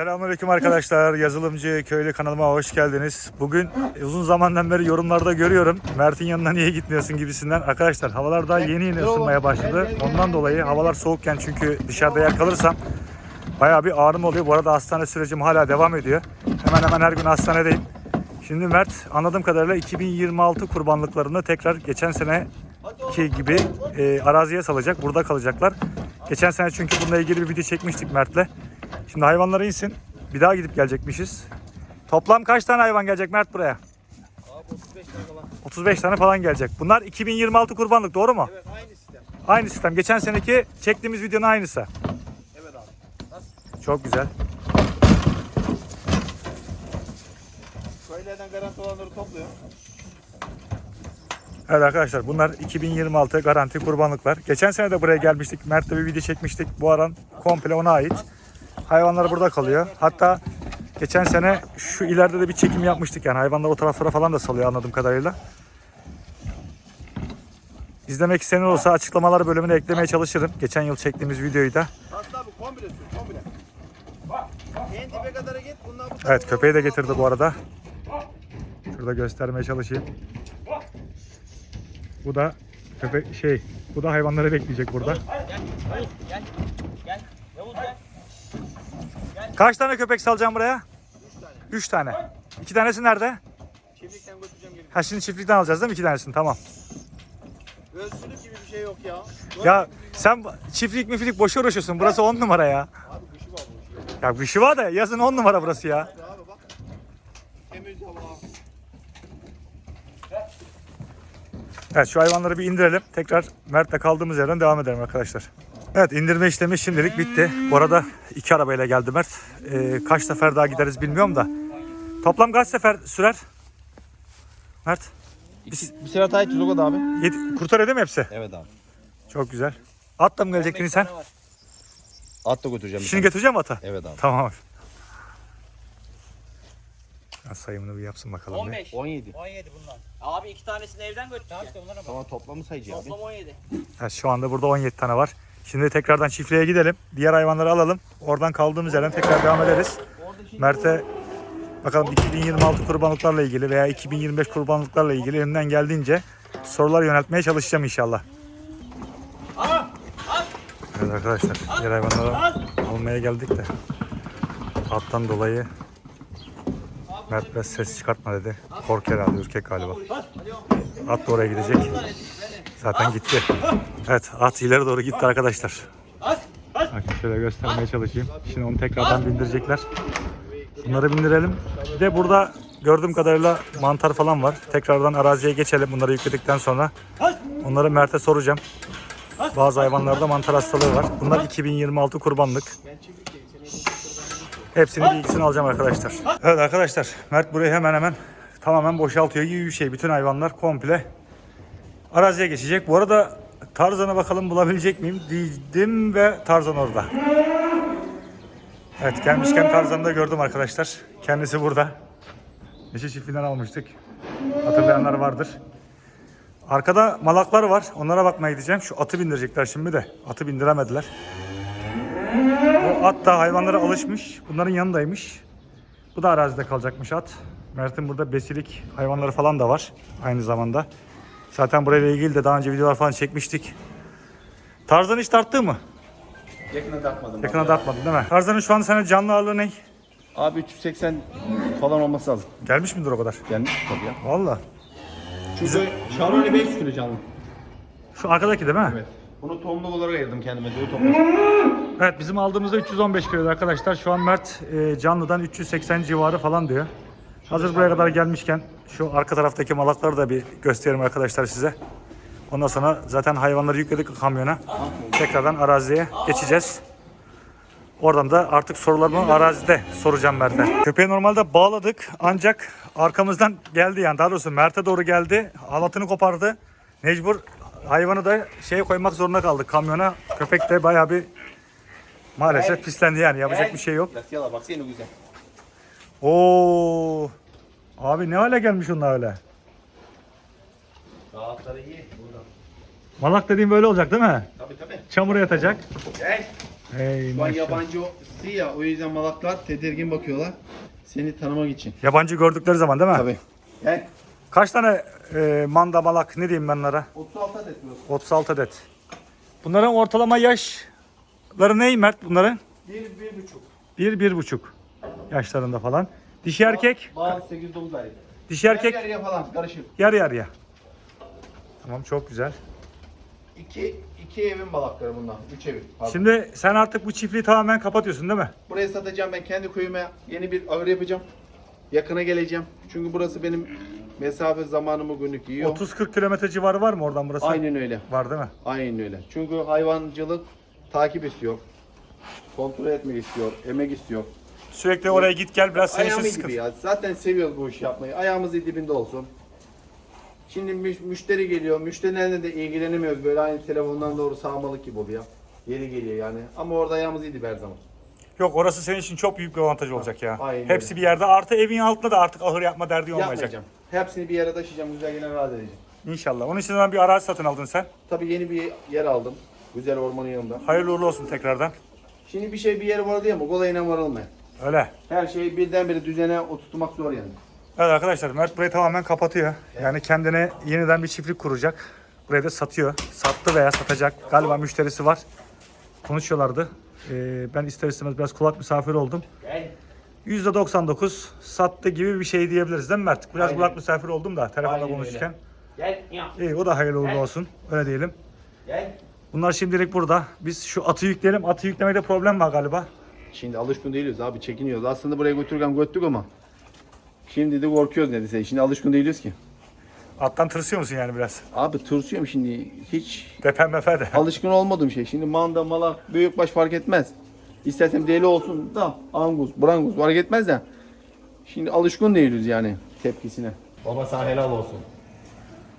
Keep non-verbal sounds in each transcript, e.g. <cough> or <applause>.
Selamünaleyküm arkadaşlar. Yazılımcı Köylü kanalıma hoş geldiniz. Bugün uzun zamandan beri yorumlarda görüyorum. Mert'in yanına niye gitmiyorsun gibisinden. Arkadaşlar havalar daha yeni yeni ısınmaya başladı. Ondan dolayı havalar soğukken çünkü dışarıda yer kalırsam bayağı bir ağrım oluyor. Bu arada hastane sürecim hala devam ediyor. Hemen hemen her gün hastanedeyim. Şimdi Mert anladığım kadarıyla 2026 kurbanlıklarını tekrar geçen seneki gibi e, araziye salacak. Burada kalacaklar. Geçen sene çünkü bununla ilgili bir video çekmiştik Mert'le. Şimdi hayvanlara insin. Bir daha gidip gelecekmişiz. Toplam kaç tane hayvan gelecek Mert buraya? Abi 35 tane falan. 35 tane falan gelecek. Bunlar 2026 kurbanlık doğru mu? Evet aynı sistem. Aynı sistem. Geçen seneki çektiğimiz videonun aynısı. Evet abi. Nasıl? Çok güzel. Köylerden garanti olanları topluyor. Evet arkadaşlar bunlar 2026 garanti kurbanlıklar. Geçen sene de buraya gelmiştik. Mert'le bir video çekmiştik. Bu aran komple ona ait. Hayvanlar burada kalıyor. Hatta geçen sene şu ileride de bir çekim yapmıştık yani. Hayvanlar o taraflara falan da salıyor anladığım kadarıyla. İzlemek isteyen olursa açıklamalar bölümüne eklemeye çalışırım. Geçen yıl çektiğimiz videoyu da. Evet köpeği de getirdi bu arada. Şurada göstermeye çalışayım. Bu da köpek şey, bu da hayvanları bekleyecek burada. Gel. Gel. Kaç tane köpek salacağım buraya? 3 tane. 3 tane. 2 tanesi nerede? Çiftlikten götüreceğim geri. Ha şimdi çiftlikten alacağız değil mi 2 tanesini? Tamam. Özgürlük gibi bir şey yok ya. Ya sen çiftlik miflik boşu uğraşıyorsun. Burası 10 numara ya. Abi kışı var bu kışı. Ya şey var da yazın 10 numara burası ya. Abi bak. Temiz hava. Evet şu hayvanları bir indirelim. Tekrar Mert'le kaldığımız yerden devam edelim arkadaşlar. Evet indirme işlemi şimdilik bitti. Bu arada iki arabayla geldi Mert. Ee, kaç sefer daha gideriz bilmiyorum da. Toplam kaç sefer sürer? Mert. Biz, Bir sefer Tayyip Tuzok'a da abi. yedi, kurtarıyor mi hepsi? Evet abi. Çok güzel. Atla mı gelecektin sen? At da götüreceğim. Şimdi tane. getireceğim ata. Evet abi. Tamam abi. Ya sayımını bir yapsın bakalım. bir. 15. 17. 17 bunlar. Abi iki tanesini evden götür. Tamam işte bunlara bak. Tamam toplamı sayacağım. Toplam 17. Evet, şu anda burada 17 tane var. Şimdi tekrardan çiftliğe gidelim. Diğer hayvanları alalım. Oradan kaldığımız yerden tekrar devam ederiz. Mert'e bakalım 2026 kurbanlıklarla ilgili veya 2025 kurbanlıklarla ilgili elimden geldiğince sorular yöneltmeye çalışacağım inşallah. Evet arkadaşlar diğer hayvanları almaya geldik de attan dolayı Mert biraz ses çıkartma dedi. Kork herhalde ürkek galiba. At da oraya gidecek. Zaten gitti. Evet at ileri doğru gitti arkadaşlar. Bakın şöyle göstermeye çalışayım. Şimdi onu tekrardan bindirecekler. Bunları bindirelim. Bir de burada gördüğüm kadarıyla mantar falan var. Tekrardan araziye geçelim bunları yükledikten sonra. Onları Mert'e soracağım. Bazı hayvanlarda mantar hastalığı var. Bunlar 2026 kurbanlık. Hepsinin bilgisini alacağım arkadaşlar. Evet arkadaşlar Mert burayı hemen hemen tamamen boşaltıyor gibi bir şey. Bütün hayvanlar komple araziye geçecek. Bu arada Tarzan'a bakalım bulabilecek miyim? Dedim ve Tarzan orada. Evet gelmişken Tarzan'ı da gördüm arkadaşlar. Kendisi burada. Neşe çiftliğinden almıştık. Hatırlayanlar vardır. Arkada malaklar var. Onlara bakmaya gideceğim. Şu atı bindirecekler şimdi de. Atı bindiremediler. Bu at da hayvanlara alışmış. Bunların yanındaymış. Bu da arazide kalacakmış at. Mert'in burada besilik hayvanları falan da var aynı zamanda. Zaten burayla ilgili de daha önce videolar falan çekmiştik. Tarzan hiç tarttı mı? Yakına takmadım. Yakına tartmadın değil mi? Tarzan'ın şu an sana canlı ağırlığı ne? Abi 380 falan olması lazım. Gelmiş midir o kadar? Gelmiş tabii ya. Valla. Çünkü Şahroni 500 kilo canlı. Şu arkadaki değil mi? Evet. Bunu tohumluk olarak ayırdım kendime. Diyor. Evet bizim aldığımızda 315 kilo arkadaşlar. Şu an Mert e, canlıdan 380 civarı falan diyor. Hazır buraya kadar gelmişken şu arka taraftaki malakları da bir göstereyim arkadaşlar size. Ondan sonra zaten hayvanları yükledik kamyona. Tekrardan araziye geçeceğiz. Oradan da artık sorularımı arazide soracağım Mert'e. Köpeği normalde bağladık ancak arkamızdan geldi yani daha doğrusu Mert'e doğru geldi. Halatını kopardı. Mecbur hayvanı da şeye koymak zorunda kaldık kamyona. Köpek de bayağı bir maalesef pislendi yani yapacak bir şey yok. Bak seni güzel. Oo. Abi ne hale gelmiş onlar öyle? Rahatları iyi. Burada. Malak dediğim böyle olacak değil mi? Tabii tabii. Çamura yatacak. Gel. Hey Şu an maşallah. yabancı ya o yüzden malaklar tedirgin bakıyorlar. Seni tanımak için. Yabancı gördükleri zaman değil mi? Tabii. Gel. Kaç tane e, manda malak ne diyeyim ben onlara? 36 adet burası. 36 adet. Bunların ortalama yaşları ne Mert bunların? 1 1 buçuk. 1 bir buçuk yaşlarında falan. Dişi erkek, Bazı 8 9 ay. dişi erkek Yarı yarıya falan karışık. yarı yarıya. Tamam çok güzel. 2 2 evin balakları bunlar. 3 evin. Pardon. Şimdi sen artık bu çiftliği tamamen kapatıyorsun değil mi? Burayı satacağım ben kendi köyüme yeni bir ahır yapacağım. Yakına geleceğim. Çünkü burası benim mesafe zamanımı günlük yiyor. 30-40 kilometre civarı var mı oradan burası? Aynen öyle. Var değil mi? Aynen öyle. Çünkü hayvancılık takip istiyor. Kontrol etmek istiyor, emek istiyor. Sürekli oraya git gel biraz senin için Ayağımız sıkıntı. gibi ya. Zaten seviyoruz bu işi yapmayı. Ayağımız dibinde olsun. Şimdi müş- müşteri geliyor. Müşterilerle de ilgilenemiyoruz. Böyle aynı telefondan doğru sağmalık gibi oluyor. Yeri geliyor yani. Ama orada ayağımız iyi her zaman. Yok orası senin için çok büyük bir avantaj olacak ya. Aynen Hepsi bir yerde artı evin altında da artık ahır yapma derdi olmayacak. Yapmayacağım. Hepsini bir yere taşıyacağım. Güzel yine rahat edeceğim. İnşallah. Onun için ben bir arazi satın aldın sen. Tabii yeni bir yer aldım. Güzel ormanın yanında. Hayırlı uğurlu olsun tekrardan. Şimdi bir şey bir yere var diye mi? Kolayına varılmıyor. Öyle. Her şeyi birdenbire düzene oturtmak zor yani. Evet arkadaşlar Mert burayı tamamen kapatıyor. Yani kendine yeniden bir çiftlik kuracak. Burayı da satıyor. Sattı veya satacak. Galiba müşterisi var. Konuşuyorlardı. Ee, ben ister istemez biraz kulak misafiri oldum. %99 sattı gibi bir şey diyebiliriz değil mi Mert? Biraz Aynen. kulak misafiri oldum da telefonda Aynen öyle. konuşurken. Gel ya. İyi o da hayırlı uğurlu olsun. Öyle diyelim. Gel. Bunlar şimdilik burada. Biz şu atı yükleyelim. Atı yüklemekte problem var galiba. Şimdi alışkın değiliz abi çekiniyoruz. Aslında buraya götürürken göttük ama. Şimdi de korkuyoruz neredeyse. Şimdi alışkın değiliz ki. Attan tırsıyor musun yani biraz? Abi tırsıyorum şimdi. Hiç Depen mefe de. alışkın olmadığım şey. Şimdi manda, malak, büyükbaş fark etmez. İstersem deli olsun da angus, brangus fark etmez de. Şimdi alışkın değiliz yani tepkisine. Baba sana helal olsun.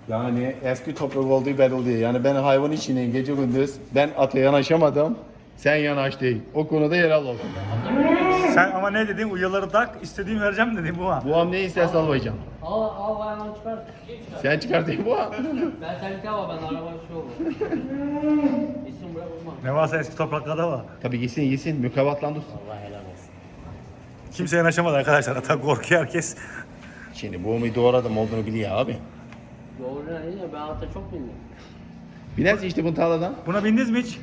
Yani eski toprak olduğu belli değil. Yani ben hayvan içine gece gündüz ben ata yanaşamadım. Sen yanaş değil. O konuda helal olsun. Sen ama ne dedin? Uyuları tak, istediğimi vereceğim dedin bu ha. Bu am ne isterse almayacağım. Al al ayağını çıkar. Sen çıkartayım bu am. Ben sen ama ben araba şey olur. İsim bırak olmaz. Ne varsa eski topraklarda var. Tabii yesin yesin mükafatlandı olsun. Allah helal olsun. Kimse yanaşamadı arkadaşlar. Ata korkuyor herkes. Şimdi bu amayı doğru adam olduğunu biliyor abi. Doğru ne ya ben hatta çok bindim. Binersin işte bu tarladan. Buna bindiniz mi hiç?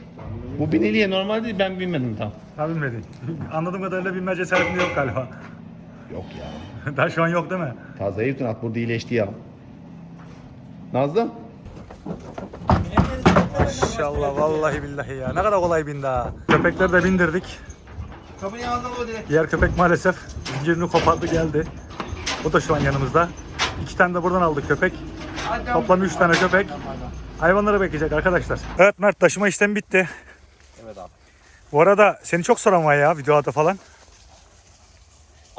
Bu bineliğe normal değil ben binmedim tam. Ha binmedin. Anladığım kadarıyla binme cesaretin yok galiba. Yok ya. <laughs> Daha şu an yok değil mi? Ta zayıftın at burada iyileşti ya. Nazlı? İnşallah vallahi billahi ya. Ne kadar kolay bindi ha. Köpekleri de bindirdik. Kapıyı ağzına koy direkt. Diğer köpek maalesef zincirini kopardı geldi. O da şu an yanımızda. İki tane de buradan aldık köpek. Toplam üç tane köpek. Hayvanları bekleyecek arkadaşlar. Evet Mert taşıma işlemi bitti. Evet abi. Bu arada seni çok soran var ya videoda falan.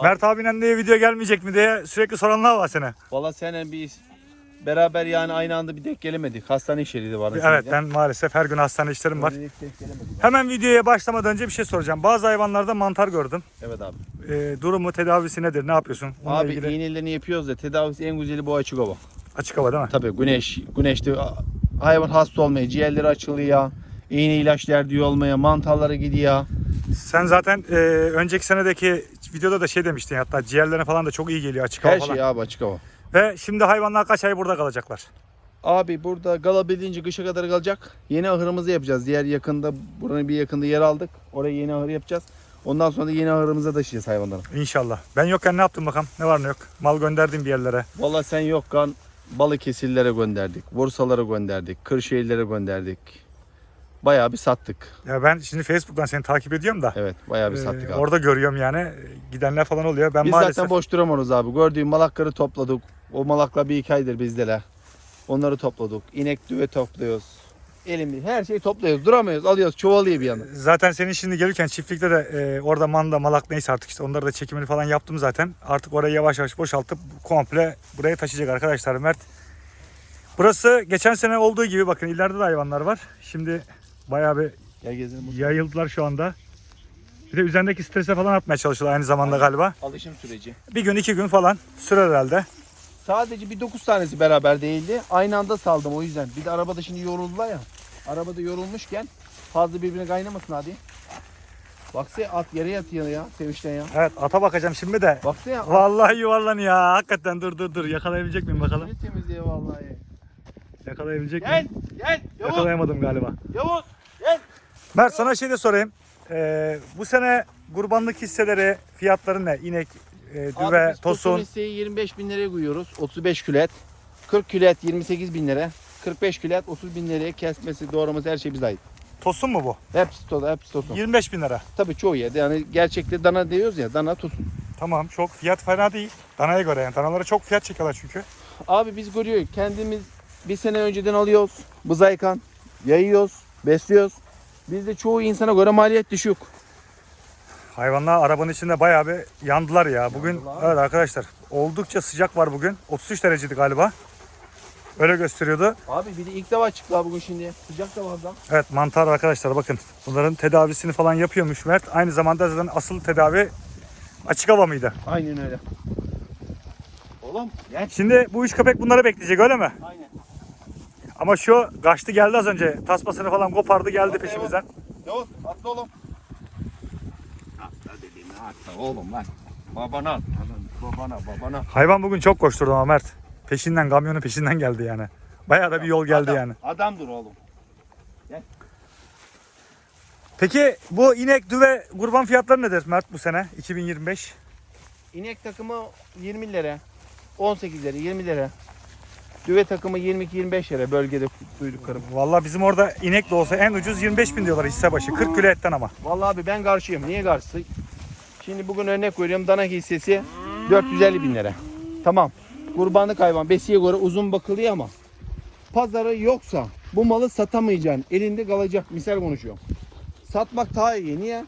Mert abinin diye video gelmeyecek mi diye sürekli soranlar var seni. Valla seninle biz beraber yani aynı anda bir denk gelemedik. Hastane işleri vardı. Evet ben maalesef her gün hastane işlerim var. Hemen videoya başlamadan önce bir şey soracağım. Bazı hayvanlarda mantar gördüm. Evet abi. Ee, durumu, tedavisi nedir? Ne yapıyorsun? Bununla Abi ilgili iğnelerini yapıyoruz da tedavisi en güzeli bu açık hava. açık hava değil mi? Tabii güneş, güneşte hayvan hasta olmaya, ciğerleri açılıyor. İğne ilaçlar diyor olmaya, mantarlara gidiyor. Sen zaten e, önceki senedeki videoda da şey demiştin hatta ciğerlerine falan da çok iyi geliyor açık hava Her falan. şey abi açık hava. Ve şimdi hayvanlar kaç ay burada kalacaklar? Abi burada galabildiğince kışa kadar kalacak. Yeni ahırımızı yapacağız. Diğer yakında, buranın bir yakında yer aldık. Oraya yeni ahır yapacağız. Ondan sonra da yeni ahırımıza taşıyacağız hayvanları. İnşallah. Ben yokken ne yaptın bakalım? Ne var ne yok? Mal gönderdim bir yerlere. Vallahi sen yokken Balıkesirlere gönderdik, Bursalara gönderdik, Kırşehirlere gönderdik. Bayağı bir sattık. Ya ben şimdi Facebook'tan seni takip ediyorum da. Evet, bayağı bir e, sattık abi. orada görüyorum yani. Gidenler falan oluyor. Ben Biz maalesef zaten boş duramıyoruz abi. Gördüğün malakları topladık. O malakla bir iki aydır bizdeler. Onları topladık. İnek düve topluyoruz. Elimde her şeyi topluyoruz. Duramıyoruz. Alıyoruz. Çuvalıyor bir yana. Zaten senin şimdi gelirken çiftlikte de e, orada manda, malak neyse artık işte onları da çekimini falan yaptım zaten. Artık orayı yavaş yavaş boşaltıp komple buraya taşıyacak arkadaşlar Mert. Burası geçen sene olduğu gibi bakın ileride de hayvanlar var. Şimdi bayağı bir Gel gezelim. yayıldılar şu anda. Bir de üzerindeki strese falan atmaya çalışıyorlar aynı zamanda galiba. Alışım süreci. Bir gün iki gün falan sürer herhalde. Sadece bir 9 tanesi beraber değildi. Aynı anda saldım o yüzden. Bir de arabada şimdi yoruldular ya. Arabada yorulmuşken fazla birbirine kaynamasın hadi. Baksana at yere yatıyor ya sevinçten ya. Evet ata bakacağım şimdi de. Baksana ya. Vallahi yuvarlan ya. Hakikaten dur dur dur. Yakalayabilecek miyim bakalım? Ne temizliği vallahi. Yakalayabilecek Gel miyim? gel Yavuz Yakalayamadım galiba. Yavuz. Mert sana şey de sorayım. Ee, bu sene kurbanlık hisseleri fiyatları ne? İnek, e, düve, tosun. listeyi 25 bin liraya koyuyoruz. 35 kület. 40 kület 28 bin lira. 45 kület 30 bin liraya kesmesi, doğraması her şey bize ait. Tosun mu bu? Hepsi tozu, hepsi tosun. 25 bin lira. Tabii çoğu yerde. Yani gerçekte dana diyoruz ya, dana tosun. Tamam çok fiyat fena değil. Danaya göre yani. Danalara çok fiyat çekiyorlar çünkü. Abi biz görüyoruz. Kendimiz bir sene önceden alıyoruz. Bızaykan. Yayıyoruz. Besliyoruz. Bizde çoğu insana göre maliyet düşük. Hayvanlar arabanın içinde bayağı bir yandılar ya. Bugün evet arkadaşlar oldukça sıcak var bugün. 33 dereceydi galiba. Öyle gösteriyordu. Abi bir de ilk defa çıktı ha bugün şimdi. Sıcak da da. Evet mantar arkadaşlar bakın. Bunların tedavisini falan yapıyormuş Mert. Aynı zamanda zaten asıl tedavi açık hava mıydı? Aynen öyle. Oğlum gel. Şimdi bu üç köpek bunları bekleyecek öyle mi? Aynen. Ama şu kaçtı geldi az önce. Tasmasını falan kopardı geldi peşimizden. Yavuz atla oğlum. Atla oğlum lan. Babana lan. Babana babana. Hayvan bugün çok koşturdu ama Mert. Peşinden kamyonun peşinden geldi yani. Bayağı da bir yol geldi Adam- yani. Adamdır oğlum. Peki bu inek, düve, kurban fiyatları nedir Mert bu sene 2025? İnek takımı 20 lira. 18 lira 20 lira. Düve takımı 22-25 lira bölgede duyduk karım. Vallahi bizim orada inek de olsa en ucuz 25 bin diyorlar hisse başı. 40 kilo etten ama. Vallahi abi ben karşıyım. Niye karşısı? Şimdi bugün örnek veriyorum dana hissesi 450 bin lira. Tamam. Kurbanlık hayvan besiye göre uzun bakılıyor ama pazarı yoksa bu malı satamayacaksın. Elinde kalacak. Misal konuşuyorum. Satmak daha iyi. Niye?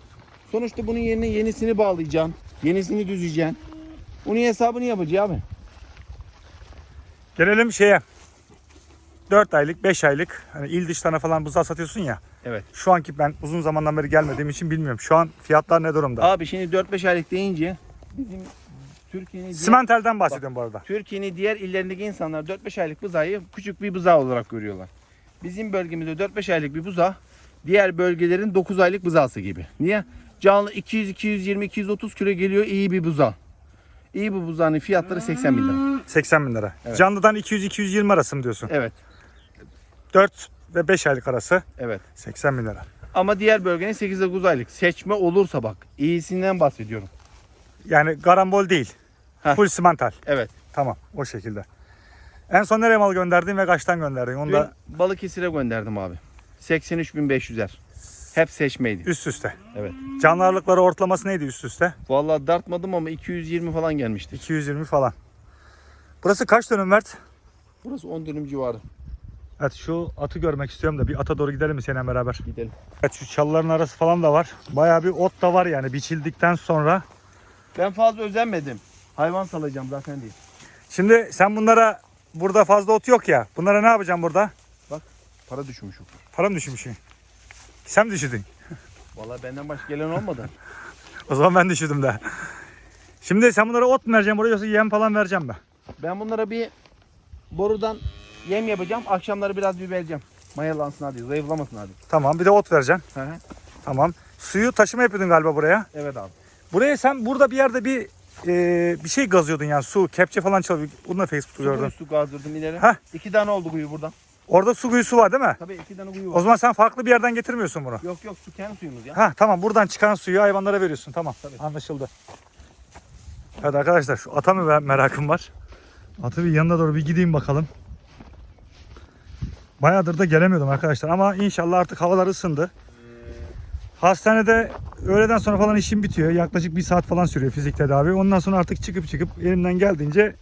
Sonuçta bunun yerine yenisini bağlayacaksın. Yenisini düzeceksin. Bunun hesabını yapacaksın abi. Gelelim şeye. 4 aylık, 5 aylık hani il dışlarına falan buzağı satıyorsun ya. Evet. Şu anki ben uzun zamandan beri gelmediğim için bilmiyorum. Şu an fiyatlar ne durumda? Abi şimdi 4-5 aylık deyince bizim Türkiye'nin diğer, Simentel'den bahsediyorum bu arada. Türkiye'nin diğer illerindeki insanlar 4-5 aylık buzayı küçük bir buzağı olarak görüyorlar. Bizim bölgemizde 4-5 aylık bir buzağı diğer bölgelerin 9 aylık buzağısı gibi. Niye? Canlı 200, 220, 230 kilo geliyor iyi bir buzağı. İyi bir buzağının fiyatları 80 bin lira. 80 bin lira. Evet. Canlıdan 200-220 arası mı diyorsun? Evet, 4 ve 5 aylık arası evet. 80 bin lira. Ama diğer bölgenin 8-9 aylık. Seçme olursa bak. iyisinden bahsediyorum. Yani garambol değil. Heh. Full simental. Evet. Tamam o şekilde. En son nereye mal gönderdin ve kaçtan gönderdin? Onu Dün da Balıkesir'e gönderdim abi. 83.500'er. Hep seçmeydi. üst üste. Evet. Canlı ağırlıkları ortalaması neydi üst üste? Vallahi dartmadım ama 220 falan gelmişti. 220 falan. Burası kaç dönüm Mert? Burası 10 dönüm civarı. Evet şu atı görmek istiyorum da bir ata doğru gidelim mi seninle beraber? Gidelim. Evet şu çalıların arası falan da var. Bayağı bir ot da var yani biçildikten sonra. Ben fazla özenmedim. Hayvan salacağım zaten değil. Şimdi sen bunlara burada fazla ot yok ya. Bunlara ne yapacaksın burada? Para düşmüşüm. Para mı düşürmüşsün? Sen mi düşürdün? <laughs> Vallahi benden başka gelen olmadı. <laughs> O zaman ben düşürdüm de. Şimdi sen bunlara ot mu vereceksin buraya yoksa yem falan vereceğim ben. ben bunlara bir borudan yem yapacağım. Akşamları biraz bir vereceğim. Mayalansın hadi. Zayıflamasın hadi. Tamam bir de ot vereceksin. Hı hı. Tamam. Suyu taşıma yapıyordun galiba buraya. Evet abi. Buraya sen burada bir yerde bir e, bir şey gazıyordun yani su, kepçe falan çalıyor. Bunu da Facebook'ta Su gördüm. kuyusu kazdırdım ileri. Heh. İki tane oldu kuyu buradan. Orada su kuyusu var değil mi? Tabii iki tane kuyu O var. zaman sen farklı bir yerden getirmiyorsun bunu. Yok yok su kendi suyumuz ya. Ha tamam buradan çıkan suyu hayvanlara veriyorsun. Tamam Tabii. anlaşıldı. Evet arkadaşlar şu ata mı mer- merakım var. Atı bir yanına doğru bir gideyim bakalım. Bayağıdır da gelemiyordum arkadaşlar ama inşallah artık havalar ısındı. Hastanede öğleden sonra falan işim bitiyor. Yaklaşık bir saat falan sürüyor fizik tedavi. Ondan sonra artık çıkıp çıkıp elimden geldiğince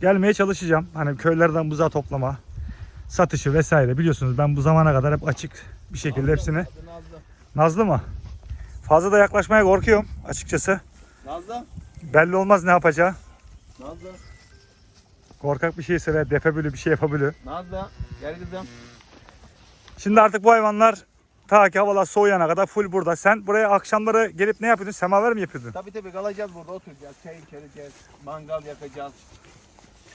gelmeye çalışacağım. Hani köylerden buzağı toplama, satışı vesaire biliyorsunuz ben bu zamana kadar hep açık bir şekilde hepsini Nazlı. Nazlı mı? Fazla da yaklaşmaya korkuyorum açıkçası. Nazlı. Belli olmaz ne yapacağı. Nazlı. Korkak bir şey söyler, defebiliyor, bir şey yapabiliyor. Nazlı. Gel kızım. Şimdi artık bu hayvanlar ta ki havalar soğuyana kadar full burada. Sen buraya akşamları gelip ne yapıyordun? Semaver mi yapıyordun? Tabii tabii kalacağız burada oturacağız. Çay içeceğiz. Mangal yakacağız.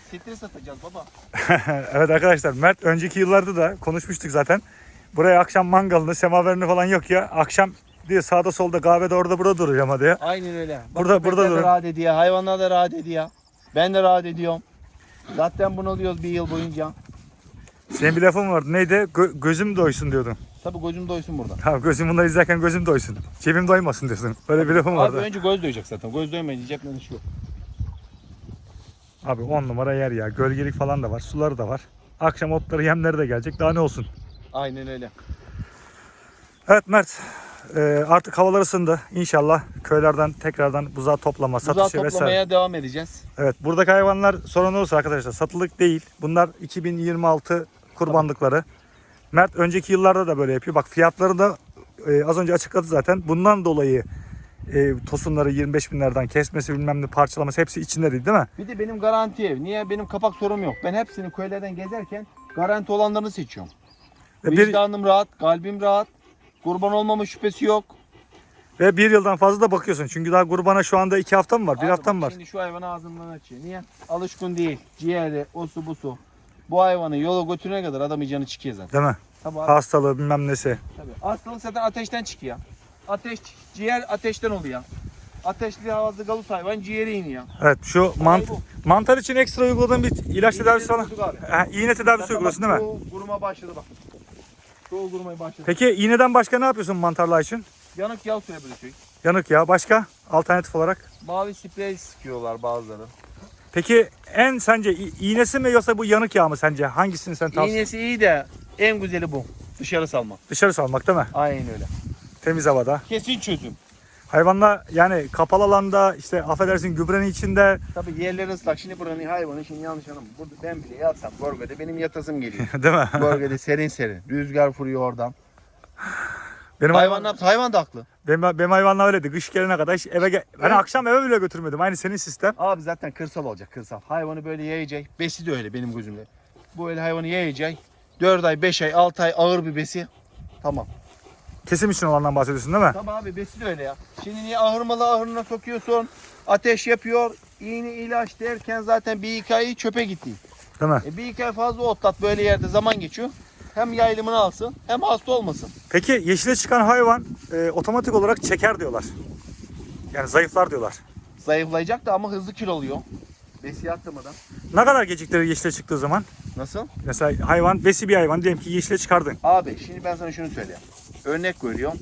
Stres satacağız baba. <laughs> evet arkadaşlar Mert önceki yıllarda da konuşmuştuk zaten. Buraya akşam mangalını, semaverini falan yok ya. Akşam diye sağda solda kahvede orada burada duracağım hadi ya. Aynen öyle. Bak, Burada- burada durun. rahat ediyor. Hayvanlar da rahat ediyor. Ben de rahat ediyorum. Zaten bunalıyoruz bir yıl boyunca. Senin bir lafın vardı. Neydi? Gö- gözüm doysun diyordun. Tabii gözüm doysun burada. Tamam gözüm bunları izlerken gözüm doysun. Cebim doymasın diyorsun. Böyle bir lafın Abi vardı. önce göz doyacak zaten. Göz doymayınca cepten iş yok. Abi 10 numara yer ya. Gölgelik falan da var. Suları da var. Akşam otları yemleri de gelecek. Daha ne olsun. Aynen öyle. Evet Mert. E, artık havalar ısındı. İnşallah köylerden tekrardan buzağı toplama, Buzağı satışı vesaire. toplamaya devam edeceğiz. Evet buradaki hayvanlar sorun olursa arkadaşlar satılık değil. Bunlar 2026 kurbanlıkları. Mert önceki yıllarda da böyle yapıyor. Bak fiyatları da e, az önce açıkladı zaten. Bundan dolayı e, tosunları 25 binlerden kesmesi bilmem ne parçalaması hepsi içinde değil değil mi? Bir de benim garanti ev. Niye? Benim kapak sorum yok. Ben hepsini köylerden gezerken garanti olanlarını seçiyorum. Ve bir, Vicdanım rahat, kalbim rahat. Kurban olmama şüphesi yok. ve bir yıldan fazla da bakıyorsun. Çünkü daha kurbana şu anda iki hafta mı var? Bir Abi hafta bak mı var? Şimdi şu hayvanı ağzından açıyor. Niye? Alışkın değil. Ciğeri, o su bu. Bu hayvanı yola götürene kadar adamın canı çıkıyor zaten. Değil mi? Tabii abi. Hastalığı bilmem nesi. Tabii. Hastalık zaten ateşten çıkıyor. Ateş, ciğer ateşten oluyor. Ateşli havazlı galus hayvan ciğeri iniyor. Evet şu mant bu. mantar için ekstra uyguladığın bir ilaç tedavisi falan. Vurduk abi. Ha, iğne tedavisi Zaten uyguluyorsun bak, değil mi? Çoğu kuruma başladı bak. Çoğu kurumaya başladı. Peki iğneden başka ne yapıyorsun mantarlar için? Yanık yağ bölüşüyor. Yanık ya. Başka? Alternatif olarak. Mavi sprey sıkıyorlar bazıları. Peki en sence i- iğnesi mi yoksa bu yanık yağ mı sence? Hangisini sen tavsiye İğnesi iyi de en güzeli bu. Dışarı salma. Dışarı salmak değil mi? Aynen öyle. Temiz havada. Kesin çözüm. Hayvanla yani kapalı alanda işte affedersin gübrenin içinde Tabii yerleri ıslak. Şimdi buranın hayvanı şimdi yanlış anlama. Burada ben bile yatsam bölgede benim yatasım geliyor. <laughs> değil mi? bölgede serin serin. Rüzgar vuruyor oradan. Benim Hayvan hayvan, yaptı? Hayvan da haklı. benim, benim hayvanla öyleydi. Kış gelene kadar hiç eve gel... Ben akşam eve bile götürmedim. Aynı senin sistem. Abi zaten kırsal olacak kırsal. Hayvanı böyle yiyecek. Besi de öyle benim gözümde. Bu öyle hayvanı yiyecek. 4 ay, 5 ay, 6 ay ağır bir besi. Tamam. Kesim için olandan bahsediyorsun değil mi? Tamam abi besi de öyle ya. Şimdi niye ahır malı ahırına sokuyorsun? Ateş yapıyor. iğne ilaç derken zaten bir iki ay çöpe gitti. Değil mi? E bir iki ay fazla otlat böyle yerde zaman geçiyor. Hem yaylımını alsın hem hasta olmasın. Peki yeşile çıkan hayvan e, otomatik olarak çeker diyorlar. Yani zayıflar diyorlar. Zayıflayacak da ama hızlı kilo oluyor. Besi attırmadan. Ne kadar geciktirir yeşile çıktığı zaman? Nasıl? Mesela hayvan, besi bir hayvan diyelim ki yeşile çıkardın. Abi şimdi ben sana şunu söyleyeyim. Örnek veriyorum.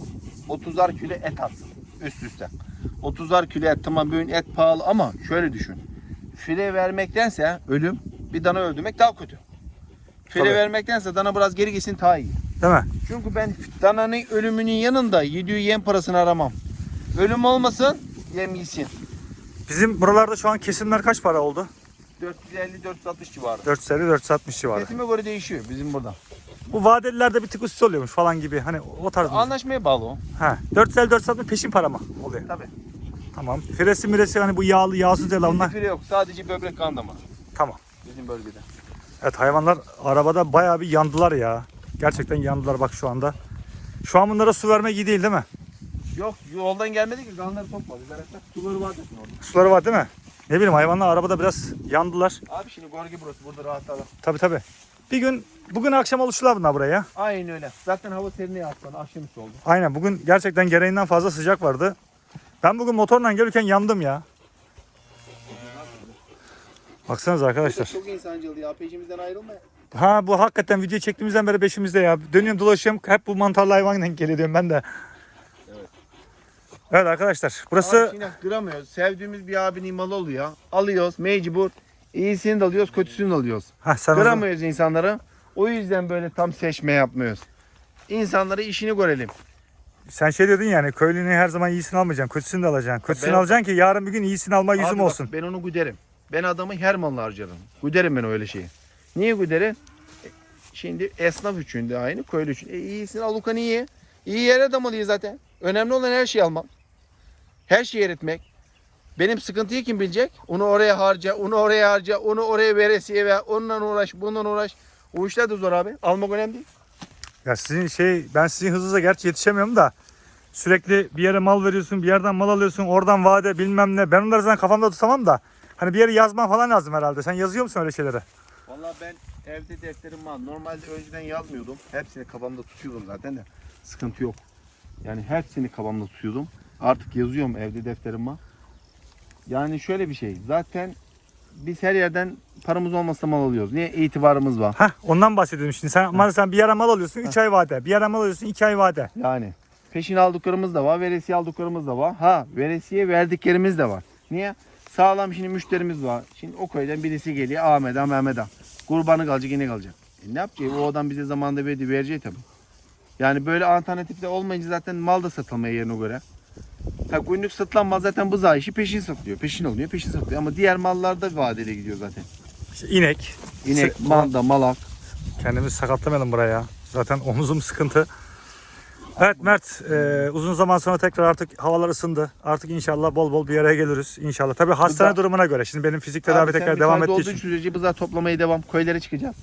30'ar kilo et atsın üst üste. 30'ar kilo et tamam bugün et pahalı ama şöyle düşün. File vermektense ölüm bir dana öldürmek daha kötü. File Tabii. vermektense dana biraz geri gitsin daha iyi. Değil mi? Çünkü ben dananın ölümünün yanında yediği yem parasını aramam. Ölüm olmasın yem yesin. Bizim buralarda şu an kesimler kaç para oldu? 450-460 civarı. 450 460 civarı. Kesime göre değişiyor bizim burada. Bu vadelilerde bir tık ucuz oluyormuş falan gibi. Hani o tarz. mı? Anlaşmaya bağlı o. Ha, 450 460 peşin para mı oluyor? Tabii. Tamam. Firesi miresi hani bu yağlı yağsız Bizde onlar. file yok. Sadece böbrek kan damarı Tamam. bizim bölgede. Evet hayvanlar arabada bayağı bir yandılar ya. Gerçekten yandılar bak şu anda. Şu an bunlara su vermek iyi değil değil mi? Yok yoldan gelmedi ki kanları sokmadı. Zaten suları şimdi orada. Suları var değil mi? Ne bileyim hayvanlar arabada biraz yandılar. Abi şimdi Gorgi burası burada rahat adam. Tabi tabi. Bir gün bugün akşam oluştular bunlar buraya. ya. Aynen öyle. Zaten hava serinliği atlanı akşamüstü oldu. Aynen bugün gerçekten gereğinden fazla sıcak vardı. Ben bugün motorla gelirken yandım ya. Baksanıza arkadaşlar. Çok insancıl ya. Peşimizden ayrılma. Ha bu hakikaten video çektiğimizden beri beşimizde ya. Dönüyorum dolaşıyorum hep bu mantarlı hayvan denk geliyor diyorum ben de. Evet arkadaşlar burası Abi şimdi kıramıyoruz. Sevdiğimiz bir abinin malı oluyor. Alıyoruz mecbur. İyisini de alıyoruz, kötüsünü de alıyoruz. ha sen Kıramıyoruz insanları. O yüzden böyle tam seçme yapmıyoruz. İnsanları işini görelim. sen şey diyordun yani köylünün her zaman iyisini almayacaksın kötüsünü de alacaksın. Kötüsünü Ben- alacaksın ki yarın bir gün iyisini alma yüzüm bak, olsun. ben onu güderim. Ben adamı her malına harcarım. Güderim ben öyle şeyi. Niye güderim? E, Şimdi esnaf için de aynı, köylü için. E iyisini al Lukan iyi. İyi yer adam alıyor zaten. Önemli olan her şeyi almak. Her şeyi eritmek. Benim sıkıntıyı kim bilecek? Onu oraya harca, onu oraya harca, onu oraya veresiye ver, onunla uğraş, bununla uğraş. O işler de zor abi. Almak önemli değil. Ya sizin şey ben sizin hızınıza gerçi yetişemiyorum da sürekli bir yere mal veriyorsun bir yerden mal alıyorsun oradan vade bilmem ne. Ben onları zaten kafamda tutamam da hani bir yere yazman falan lazım herhalde. Sen yazıyor musun öyle şeyleri? Vallahi ben evde defterim var. Normalde önceden yazmıyordum. Hepsini kafamda tutuyordum zaten de. Sıkıntı yok. Yani hepsini kafamda tutuyordum. Artık yazıyorum evde defterim var. Yani şöyle bir şey. Zaten biz her yerden paramız olmasa mal alıyoruz. Niye? İtibarımız var. Hah ondan bahsediyorum şimdi. Sen ama sen bir yere mal alıyorsun 3 ay vade. Bir yere mal alıyorsun 2 ay vade. Yani peşin aldıklarımız da var. Veresiye aldıklarımız da var. Ha veresiye verdiklerimiz de var. Niye? Sağlam şimdi müşterimiz var. Şimdi o köyden birisi geliyor. Ahmet'e Mehmet'e. Kurbanı kalacak yine kalacak. E ne yapacak? O adam bize zamanında verdi. Verecek tabii. Yani böyle alternatifte olmayınca zaten mal da satılmaya yerine göre. Ha, günlük satılan mal zaten bıza işi peşin satılıyor. Peşin oluyor, peşin satılıyor. Ama diğer mallarda vadeli gidiyor zaten. İşte inek. İnek, Sık- manda, malak. Kendimizi sakatlamayalım buraya. Zaten omuzum sıkıntı. Evet Mert, e, uzun zaman sonra tekrar artık havalar ısındı. Artık inşallah bol bol bir araya geliriz. İnşallah. Tabii hastane Bıza- durumuna göre. Şimdi benim fizik tedavi Abi sen tekrar devam kayda ettiği olduğu için. sürece bıza toplamaya devam. Köylere çıkacağız.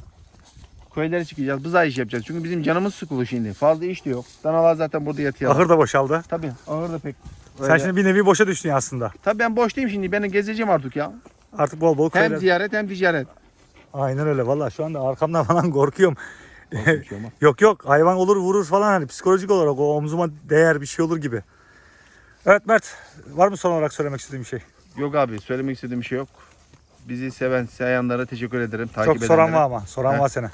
Köylere çıkacağız. Bıza iş yapacağız. Çünkü bizim canımız sıkılıyor şimdi. Fazla iş de yok. Danalar zaten burada yatıyor. Ahır da boşaldı. Tabii. Ahır da pek. Sen öyle. şimdi bir nevi boşa düştün aslında. Tabii ben boş değilim şimdi. Ben gezeceğim artık ya. Artık bol bol Hem köyler. ziyaret hem ticaret. Aynen öyle. Valla şu anda arkamdan <laughs> falan korkuyorum. <laughs> Yok yok hayvan olur vurur falan hani psikolojik olarak o omzuma değer bir şey olur gibi. Evet Mert var mı son olarak söylemek istediğim bir şey? yok abi söylemek istediğim bir şey yok. Bizi seven, sayanlara teşekkür ederim. Takip Çok soran edenlere. var ama soran Heh. var sana.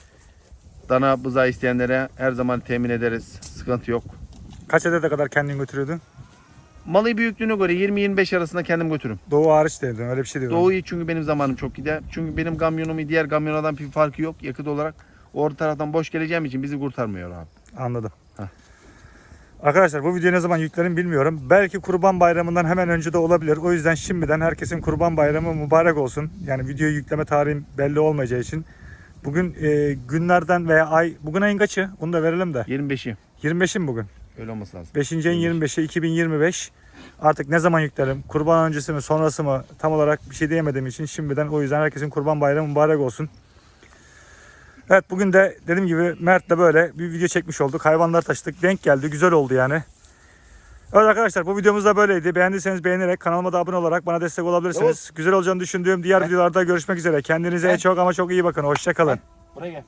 Dana bıza isteyenlere her zaman temin ederiz. Sıkıntı yok. Kaç adete kadar kendin götürüyordun? Malı büyüklüğüne göre 20-25 arasında kendim götürürüm. Doğu hariç dedin öyle bir şey diyordun. Doğuyu çünkü benim zamanım çok gider. Çünkü benim kamyonumun diğer kamyonlardan bir farkı yok yakıt olarak. Orta taraftan boş geleceğim için bizi kurtarmıyor abi. Anladım. Heh. Arkadaşlar bu videoyu ne zaman yüklerim bilmiyorum. Belki kurban bayramından hemen önce de olabilir. O yüzden şimdiden herkesin kurban bayramı mübarek olsun. Yani videoyu yükleme tarihim belli olmayacağı için. Bugün e, günlerden veya ay, bugün ayın kaçı? Onu da verelim de. 25'i. 25'i mi bugün? Öyle olması lazım. 5. ayın 25'i 2025. Artık ne zaman yüklerim? Kurban öncesi mi sonrası mı? Tam olarak bir şey diyemediğim için şimdiden o yüzden herkesin kurban bayramı mübarek olsun. Evet bugün de dediğim gibi Mert'le böyle bir video çekmiş olduk. Hayvanlar taşıdık. Denk geldi. Güzel oldu yani. Evet arkadaşlar bu videomuz da böyleydi. Beğendiyseniz beğenerek kanalıma da abone olarak bana destek olabilirsiniz. Güzel olacağını düşündüğüm diğer videolarda görüşmek üzere. Kendinize çok ama çok iyi bakın. Hoşçakalın. Buraya gel.